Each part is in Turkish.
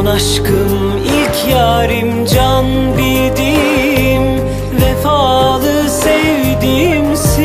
Son aşkım ilk yarim can bildiğim Vefalı sevdiğimsin.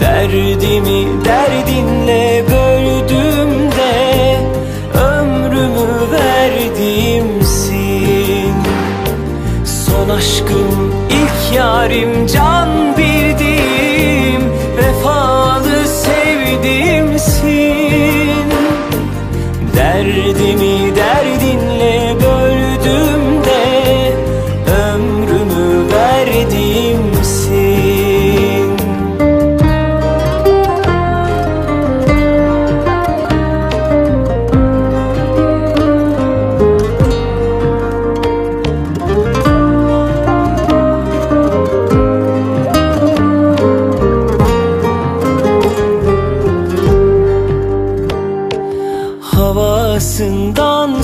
Derdimi derdinle böldüm de Ömrümü verdiğimsin. Son aşkım ilk yarim can bildiğim Derdimi arasından